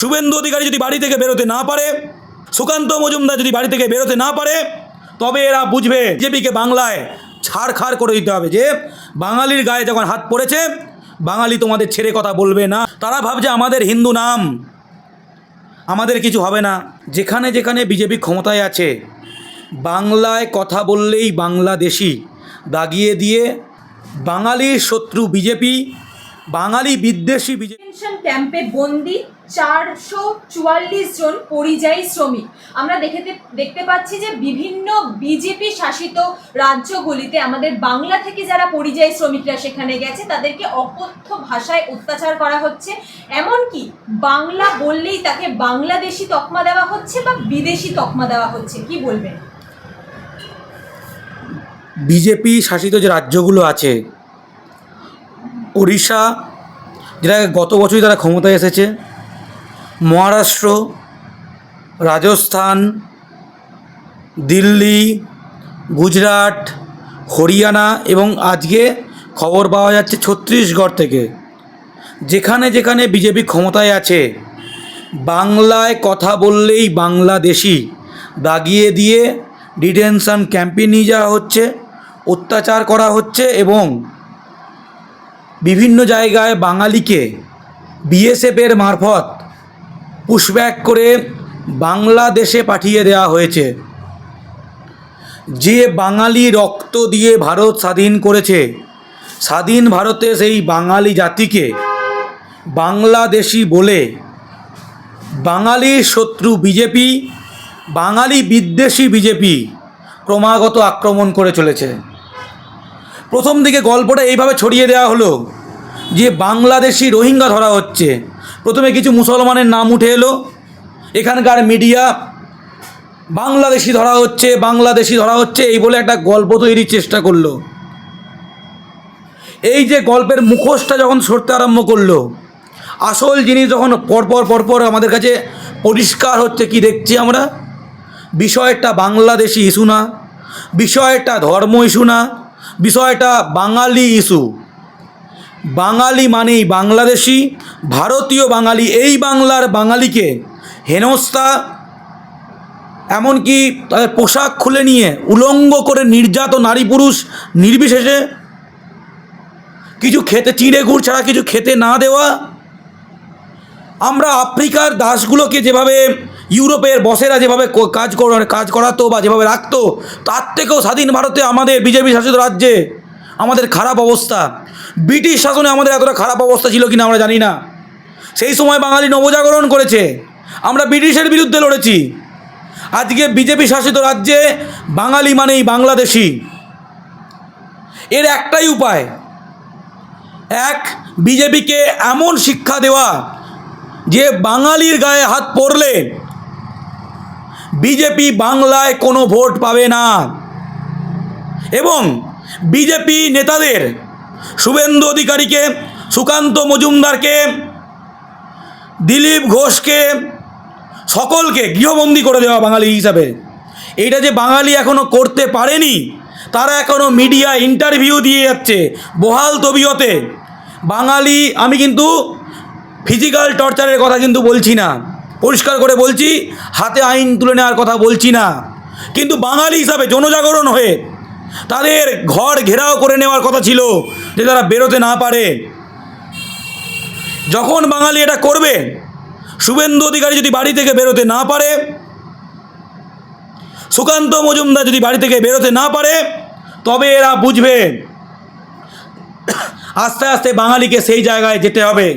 শুভেন্দু অধিকারী যদি বাড়ি থেকে বেরোতে না পারে, সুকান্ত মজুমদার যদি বাড়ি থেকে বেরোতে না পারে, তবে এরা বুঝবে বিজেপিকে বাংলায় ছাড়খাড় করে দিতে হবে যে বাঙালির গায়ে যখন হাত পড়েছে, বাঙালি তোমাদের ছেড়ে কথা বলবে না। তারা ভাবছে আমাদের হিন্দু নাম, আমাদের কিছু হবে না। যেখানে যেখানে বিজেপি ক্ষমতায় আছে, বাংলায় কথা বললেই বাংলাদেশি, দাগিয়ে দিয়ে বাঙালির শত্রু বিজেপি, বাঙালি বিদ্বেষী বিজেপি। ক্যাম্পে বন্দি চারশো চুয়াল্লিশ জন পরিযায়ী শ্রমিক। আমরা দেখতে দেখতে পাচ্ছি যে বিভিন্ন বিজেপি শাসিত রাজ্যগুলিতে আমাদের বাংলা থেকে যারা পরিযায়ী শ্রমিকরা সেখানে গেছে, তাদেরকে অকথ্য ভাষায় অত্যাচার করা হচ্ছে। এমনকি বাংলা বললেই তাকে বাংলাদেশি তকমা দেওয়া হচ্ছে বা বিদেশি তকমা দেওয়া হচ্ছে। কি বলবেন? বিজেপি শাসিত যে রাজ্যগুলো আছে, ওড়িশা যেটা গত বছরই তারা ক্ষমতায় এসেছে মহারাষ্ট্র, রাজস্থান, দিল্লি, গুজরাট, হরিয়ানা এবং আজকে খবর পাওয়া যাচ্ছে ছত্তিশগড় থেকে। যেখানে যেখানে বিজেপি ক্ষমতায় আছে, বাংলায় কথা বললেই বাংলাদেশি। দাগিয়ে দিয়ে ডিটেনশন ক্যাম্পে নিয়ে যাওয়া হচ্ছে, অত্যাচার করা হচ্ছে এবং বিভিন্ন জায়গায় বাঙালিকে বিএসএফের মারফত পুশব্যাক করে বাংলাদেশে পাঠিয়ে দেওয়া হয়েছে। যে বাঙালি রক্ত দিয়ে ভারত স্বাধীন করেছে, স্বাধীন ভারতে সেই বাঙালি জাতিকে বাংলাদেশি বলে বাঙালির শত্রু বিজেপি, বাঙালি বিদ্বেষী বিজেপি ক্রমাগত আক্রমণ করে চলেছে। প্রথম দিকে গল্পটা এইভাবে ছড়িয়ে দেওয়া হলো যে বাংলাদেশি রোহিঙ্গা ধরা হচ্ছে। প্রথমে কিছু মুসলমানের নাম উঠে এলো। এখানকার মিডিয়া বাংলাদেশি ধরা হচ্ছে, বাংলাদেশি ধরা হচ্ছে, এই বলে একটা গল্প তৈরির চেষ্টা করল। এই যে গল্পের মুখোশটা যখন সরতে আরম্ভ করল, আসল জিনিস যখন পরপর পরপর আমাদের কাছে পরিষ্কার হচ্ছে, কি দেখছি আমরা? বিষয়টা বাংলাদেশি ইস্যু না, বিষয়টা ধর্ম ইস্যু না, বিষয়টা বাঙালি ইস্যু। বাঙালি মানেই বাংলাদেশি, ভারতীয় বাঙালি, এই বাংলার বাঙালিকে হেনস্থা, এমনকি তাদের পোশাক খুলে নিয়ে উলঙ্গ করে নির্যাত নারী পুরুষ নির্বিশেষে কিছু খেতে, চিড়ে গুড় ছাড়া কিছু খেতে না দেওয়া। আমরা আফ্রিকার দাসগুলোকে যেভাবে ইউরোপের বসেরা যেভাবে কাজ কাজ করাতো বা যেভাবে রাখতো, তার থেকেও স্বাধীন ভারতে আমাদের বিজেপি শাসিত রাজ্যে আমাদের খারাপ অবস্থা। ব্রিটিশ শাসনে আমাদের এতটা খারাপ অবস্থা ছিল কিনা আমরা জানি না। সেই সময় বাঙালি নবজাগরণ করেছে। আমরা ব্রিটিশের বিরুদ্ধে লড়েছি। আজকে বিজেপি শাসিত রাজ্যে বাঙালি মানেই বাংলাদেশি। এর একটাই উপায়। এক, বিজেপিকে এমন শিক্ষা দেওয়া যে বাঙালির গায়ে হাত পড়লে বিজেপি বাংলায় কোনো ভোট পাবে না। এবং বিজেপি নেতাদের শুভেন্দু অধিকারীকে, সুকান্ত মজুমদারকে, দিলীপ ঘোষকে, সকলকে গৃহবন্দী করে দেওয়া বাঙালি হিসাবে। এইটা যে বাঙালি এখনও করতে পারেনি, তারা এখনও মিডিয়া ইন্টারভিউ দিয়ে যাচ্ছে, বহাল তবিয়তে। বাঙালি, আমি কিন্তু ফিজিক্যাল টর্চারের কথা কিন্তু বলছি না। পরিষ্কার করে বলছি, হাতে আইন তুলে নেওয়ার কথা বলছি না। কিন্তু বাঙালি হিসাবে জনজাগরণ হয়ে তাদের ঘর ঘেরাও করে নেওয়ার কথা ছিল যে তারা বেরোতে না পারে। যখন বাঙালি এটা করবে, শুভেন্দু অধিকারী যদি বাড়ি থেকে বেরোতে না পারে, সুকান্ত মজুমদার যদি বাড়ি থেকে বেরোতে না পারে, তবে এরা বুঝবে, আস্তে আস্তে বাঙালিকে সেই জায়গায় যেতে হবে।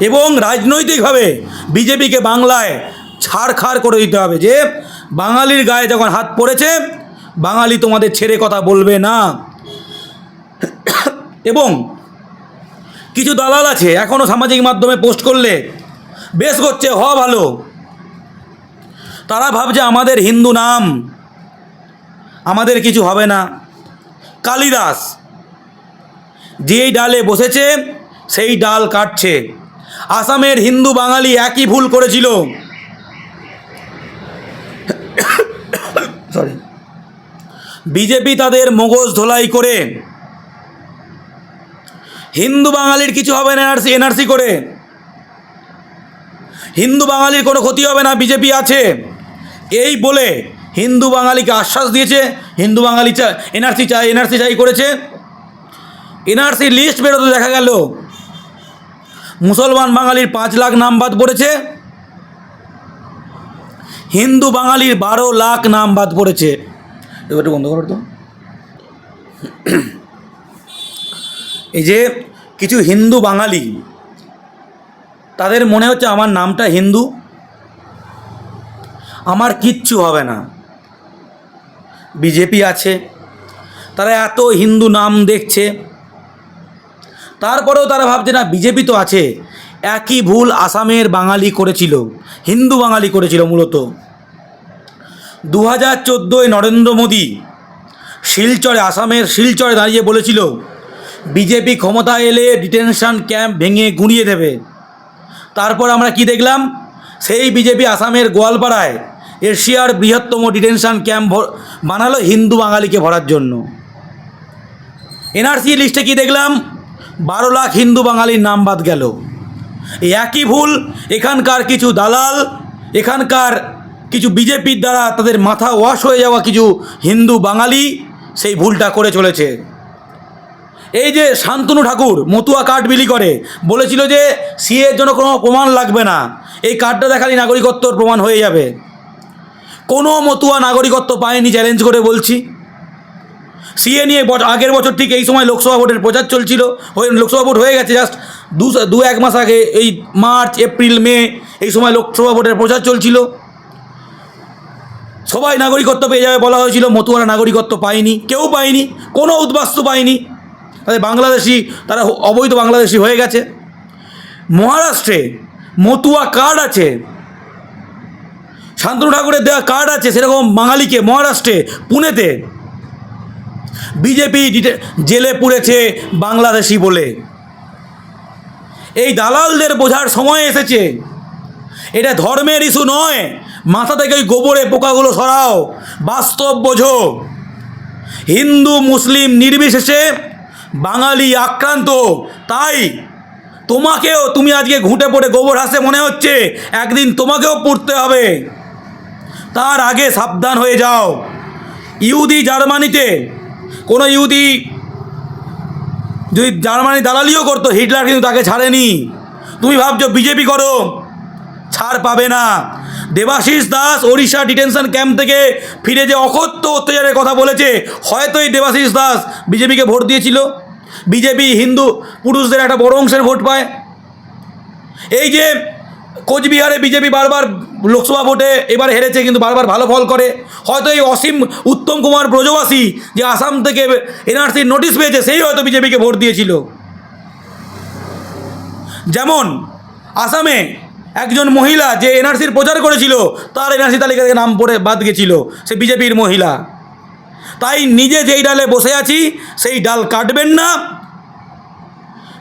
এবং রাজনৈতিকভাবে বিজেপিকে বাংলায় ছাড়খাড় করে দিতে হবে যে, বাঙালির গায়ে যখন হাত পড়েছে বাঙালি তোমাদের ছেড়ে কথা বলবে না। এবং কিছু দালাল আছে এখনও সামাজিক মাধ্যমে পোস্ট করলে বেশ করছে হ ভালো। তারা ভাবছে আমাদের হিন্দু নাম, আমাদের কিছু হবে না। কালিদাস, যেই ডালে বসেছে, সেই ডাল কাটছে। আসামের হিন্দু বাঙালি একই ভুল করেছিল। বিজেপি তাদের মগজ ধোলাই করে। হিন্দু বাঙালির কিছু হবে না এনআরসি করে। হিন্দু বাঙালির কোনো ক্ষতি হবে না, বিজেপি আছে। এই বলে হিন্দু বাঙালিকে আশ্বাস দিয়েছে, হিন্দু বাঙালি চা, এনআরসি চাই এনআরসি চাই করেছে। এনআরসি লিস্ট বেরোতে দেখা গেল, মুসলমান বাঙালির পাঁচ লাখ নাম বাদ পড়েছে। হিন্দু বাঙালির বারো লাখ নাম বাদ পড়েছে। একটু বন্ধ করো তো। এই যে কিছু হিন্দু বাঙালি, তাদের মনে হচ্ছে আমার নামটা হিন্দু। আমার কিচ্ছু হবে না। বিজেপি আছে, তারা এত হিন্দু নাম দেখছে। তারপরেও তারা ভাবছে, না, বিজেপি তো আছে। একই ভুল আসামের বাঙালি করেছিল, হিন্দু বাঙালি করেছিল মূলত। দু হাজার চোদ্দোয় নরেন্দ্র মোদী শিলচরে, আসামের শিলচরে দাঁড়িয়ে বলেছিল, বিজেপি ক্ষমতা এলে ডিটেনশন ক্যাম্প ভেঙে গুঁড়িয়ে দেবে। তারপর আমরা কি দেখলাম? সেই বিজেপি আসামের গোয়ালপাড়ায় এশিয়ার বৃহত্তম ডিটেনশন ক্যাম্প বানালো হিন্দু বাঙালিকে ভরার জন্য। এনআরসি লিস্টে কি দেখলাম? বারো লাখ হিন্দু বাঙালির নাম বাদ গেল। একই ভুল, এখানকার কিছু দালাল, এখানকার কিছু বিজেপির দ্বারা তাদের মাথা ওয়াশ হয়ে যাওয়া কিছু হিন্দু বাঙালি সেই ভুলটা করে চলেছে। এই যে শান্তনু ঠাকুর মতুয়া কার্ড বিলি করে, বলেছিল যে সিএর জন্য কোনো প্রমাণ লাগবে না। এই কার্ডটা দেখালি নাগরিকত্বর প্রমাণ হয়ে যাবে। কোনো মতুয়া নাগরিকত্ব পায়নি চ্যালেঞ্জ করে বলছি। সিএ নিয়ে আগের বছর ঠিক এই সময় লোকসভা ভোটের প্রচার চলছিল। লোকসভা ভোট হয়ে গেছে জাস্ট দু দু এক মাস আগে, এই মার্চ, এপ্রিল, মে এই সময় লোকসভা ভোটের প্রচার চলছিল। সবাই নাগরিকত্ব পেয়ে যাবে বলা হয়েছিল, মতুয়ারা নাগরিকত্ব পায়নি, কেউ পায়নি, কোনো উদ্বাস্তু পায়নি। তাদের বাংলাদেশি, তারা অবৈধ বাংলাদেশি হয়ে গেছে। মহারাষ্ট্রে মতুয়া কার্ড আছে। শান্তনু ঠাকুরের দেওয়া কার্ড আছে, সেরকম বাঙালিকে, মহারাষ্ট্রে, পুনেতে। বিজেপি জেলে পুড়েছে বাংলাদেশি বলে। এই দালালদের বোঝার সময় এসেছে। এটা ধর্মের ইস্যু নয়। মাথা থেকে ওই গোবরে পোকাগুলো সরাও। বাস্তব বোঝো। হিন্দু, মুসলিম নির্বিশেষে বাঙালি আক্রান্ত। তাই তোমাকেও, তুমি আজকে ঘুঁটে পড়ে গোবর হাসে মনে হচ্ছে, একদিন তোমাকেও পড়তে হবে। তার আগে সাবধান হয়ে যাও। ইহুদি জার্মানিতে, কোনো ইহুদি যদি জার্মানি দালালিও করতো, হিটলার কিন্তু তাকে ছাড়েনি। তুমি ভাবছ, বিজেপি করো, ছাড় পাবে না। দেবাশিস দাস ওড়িশা ডিটেনশন ক্যাম্প থেকে ফিরে যে অকথ্য অত্যাচারের কথা বলেছে, হয়তো এই দেবাশিস দাস বিজেপিকে ভোট দিয়েছিল। বিজেপি হিন্দু পুরুষদের একটা বড় অংশের ভোট পায়। এই যে কোচবিহারে বিজেপি বারবার লোকসভা ভোটে এবার হেরেছে, কিন্তু বারবার ভালো ফল করে। হয়তো এই অসীম উত্তম কুমার ব্রজবাসী যে আসাম থেকে এনআরসির নোটিশ পেয়েছে, সেই হয়তো বিজেপিকে ভোট দিয়েছিল। যেমন আসামে একজন মহিলা যে এনআরসির প্রচার করেছিল, তার এনআরসি তালিকা থেকে নাম পড়ে বাদ গেছিল, সে বিজেপির মহিলা। তাই নিজে যেই ডালে বসে আছি, সেই ডাল কাটবেন না।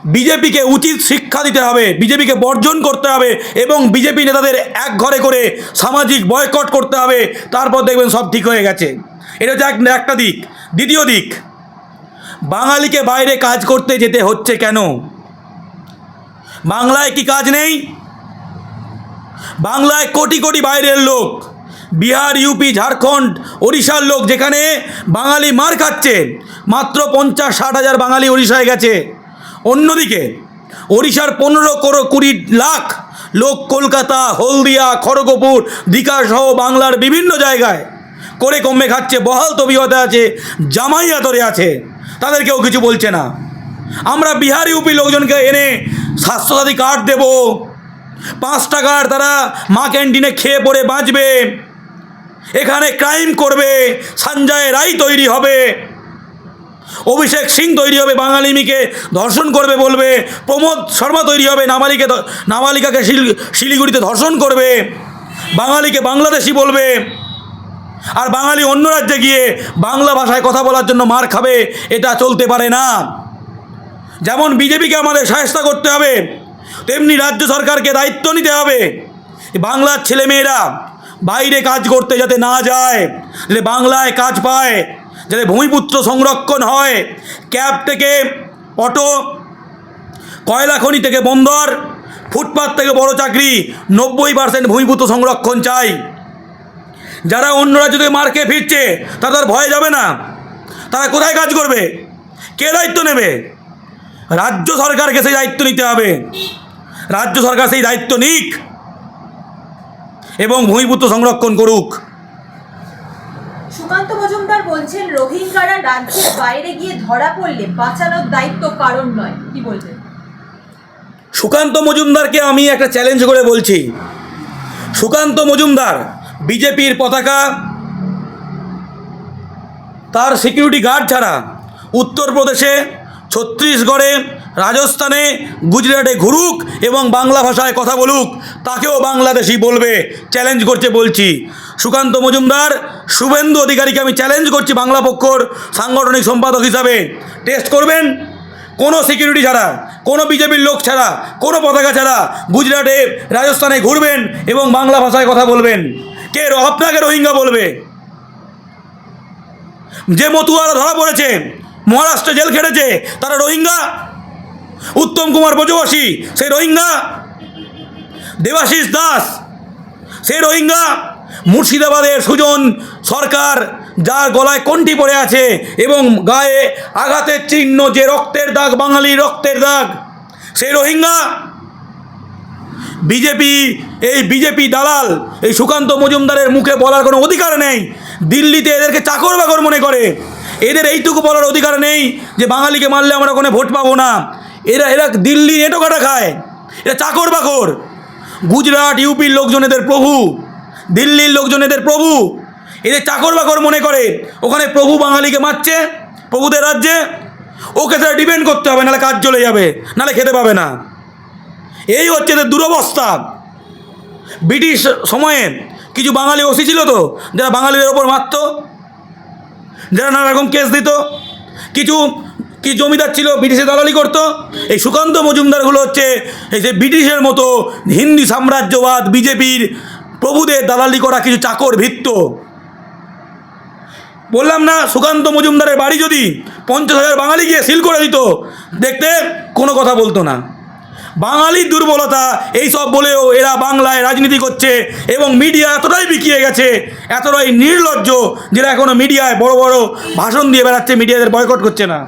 বিজেপিকে উচিত শিক্ষা দিতে হবে, বিজেপিকে বর্জন করতে হবে এবং বিজেপি নেতাদের এক ঘরে করে সামাজিক বয়কট করতে হবে, তারপর দেখবেন সব ঠিক হয়ে গেছে। এটা হচ্ছে এক- একটা দিক। দ্বিতীয় দিক, বাঙালিকে বাইরে কাজ করতে যেতে হচ্ছে কেন? বাংলায় কি কাজ নেই? বাংলায় কোটি কোটি বাইরের লোক। বিহার ইউপি ঝাড়খণ্ড, ওড়িশার লোক যেখানে বাঙালি মার খাচ্ছে। মাত্র পঞ্চাশ, ষাট হাজার বাঙালি ওড়িশায় গেছে। অন্যদিকে, ওড়িশার পনেরো করো কুড়ি লাখ লোক কলকাতা, হলদিয়া, খড়গপুর দীঘা সহ বাংলার বিভিন্ন জায়গায় করে কমে খাচ্ছে। বহাল তবিয়তে আছে জামাই আদরে আছে। তাদেরকেও কিছু বলছে না। আমরা বিহার ইউপি লোকজনকে এনে স্বাস্থ্যসাথী কার্ড দেবো। পাঁচ টাকার তারা মা ক্যান্টিনে খেয়ে পড়ে বাঁচবে। এখানে ক্রাইম করবে, সঞ্জয় রায় তৈরি হবে। অভিষেক সিং তৈরি হবে, বাঙালি মেয়েকে ধর্ষণ করবে বলবে। প্রমোদ শর্মা তৈরি হবে, নাবালিকে নাবালিকাকে শিল- শিলিগুড়িতে ধর্ষণ করবে। বাঙালিকে বাংলাদেশি বলবে। আর বাঙালি অন্য রাজ্যে গিয়ে বাংলা ভাষায় কথা বলার জন্য মার খাবে, এটা চলতে পারে না। যেমন বিজেপিকে আমাদের সাহায্য করতে হবে তেমনি রাজ্য সরকারকে দায়িত্ব নিতে হবে। বাংলার ছেলেমেয়েরা বাইরে কাজ করতে যাতে না যায় বাংলায় কাজ পায়, যাতে ভূমিপুত্র সংরক্ষণ হয়, ক্যাব থেকে অটো, কয়লা খনি থেকে বন্দর, ফুটপাত থেকে বড় চাকরি, নব্বই পার্সেন্ট ভূমিপুত্র সংরক্ষণ চাই। যারা অন্য রাজ্য থেকে মার্কে ফিরছে, তার ভয়ে যাবে না। তারা কোথায় কাজ করবে? কে দায়িত্ব নেবে? রাজ্য সরকারকে সেই দায়িত্ব নিতে হবে। রাজ্য সরকার সেই দায়িত্ব নিক এবং ভূমিপুত্র সংরক্ষণ করুক। সুকান্ত মজুমদার বলছেন রোহিঙ্গারা রাজ্যের বাইরে গিয়ে ধরা পড়লে বাঁচানোর দায়িত্ব কারণ নয়। কি বলবেন সুকান্ত মজুমদারকে আমি একটা চ্যালেঞ্জ করে বলছি। সুকান্ত মজুমদার বিজেপির পতাকা তার সিকিউরিটি গার্ড ছাড়া উত্তরপ্রদেশে ছত্তিশগড়ে রাজস্থানে গুজরাটে ঘুরুক এবং বাংলা ভাষায় কথা বলুক, তাকেও বাংলাদেশি বলবে চ্যালেঞ্জ করছে বলছি। সুকান্ত মজুমদার, শুভেন্দু অধিকারীকে আমি চ্যালেঞ্জ করছি বাংলা পক্ষর সাংগঠনিক সম্পাদক হিসাবে। টেস্ট করবেন? কোনো সিকিউরিটি ছাড়া, কোনো বিজেপির লোক ছাড়া, কোনো পতাকা ছাড়া গুজরাটে, রাজস্থানে ঘুরবেন এবং বাংলা ভাষায় কথা বলবেন। কে আপনাকে রোহিঙ্গা বলবে? যে মতুয়ারা ধরা পড়েছে, মহারাষ্ট্রে জেল খেটেছে, তারা রোহিঙ্গা? উত্তম কুমার বজবাসী সেই রোহিঙ্গা। দেবাশিস দাস সে রোহিঙ্গা। মুর্শিদাবাদের সুজন সরকার, যার গলায় কণ্ঠি পড়ে আছে এবং গায়ে আঘাতের চিহ্ন যে রক্তের দাগ, বাঙালি রক্তের দাগ, সেই রোহিঙ্গা। বিজেপি, এই বিজেপি দালাল, এই সুকান্ত মজুমদারের মুখে বলার কোনো অধিকার নেই। দিল্লিতে এদেরকে চাকর বাকর মনে করে। এদের এইটুকু বলার অধিকার নেই যে বাঙালিকে মারলে আমরা কোনো ভোট পাবো না। এরা এরা দিল্লি এঁটো কাটা খায়। এরা চাকর বাকর। গুজরাট ইউপির লোকজন এদের প্রভু। দিল্লির লোকজন এদের প্রভু। এদের চাকর বাকর মনে করে, ওখানে প্রভু বাঙালিকে মারছে, প্রভুদের রাজ্যে। ওকে তারা ডিপেন্ড করতে হবে, নাহলে কাজ চলে যাবে, নাহলে খেতে পাবে না। এই হচ্ছে এদের দুরবস্থা। ব্রিটিশ সময়ে কিছু বাঙালি ওসি ছিল তো, যারা বাঙালিদের ওপর মারতো, যারা নানা রকম কেস দিত। কিছু কি জমিদার ছিল? ব্রিটিশে দালালি করতো? এই সুকান্ত মজুমদারগুলো হচ্ছে এই যে ব্রিটিশের মতো হিন্দি সাম্রাজ্যবাদ, বিজেপির প্রভুদের দালালি করা কিছু চাকর ভিত্ত। বললাম না, সুকান্ত মজুমদারের বাড়ি যদি পঞ্চাশ হাজার বাঙালি গিয়ে সিল করে দিত, দেখতে কোনো কথা বলতো না। বাঙালির দুর্বলতা, এই সব বলেও এরা বাংলায় রাজনীতি করছে এবং মিডিয়া এতটাই বিকিয়ে গেছে, এতটাই নির্লজ্জ, যেটা এখনও মিডিয়ায় বড় বড় ভাষণ দিয়ে বেড়াচ্ছে, মিডিয়াদের বয়কট করছে না।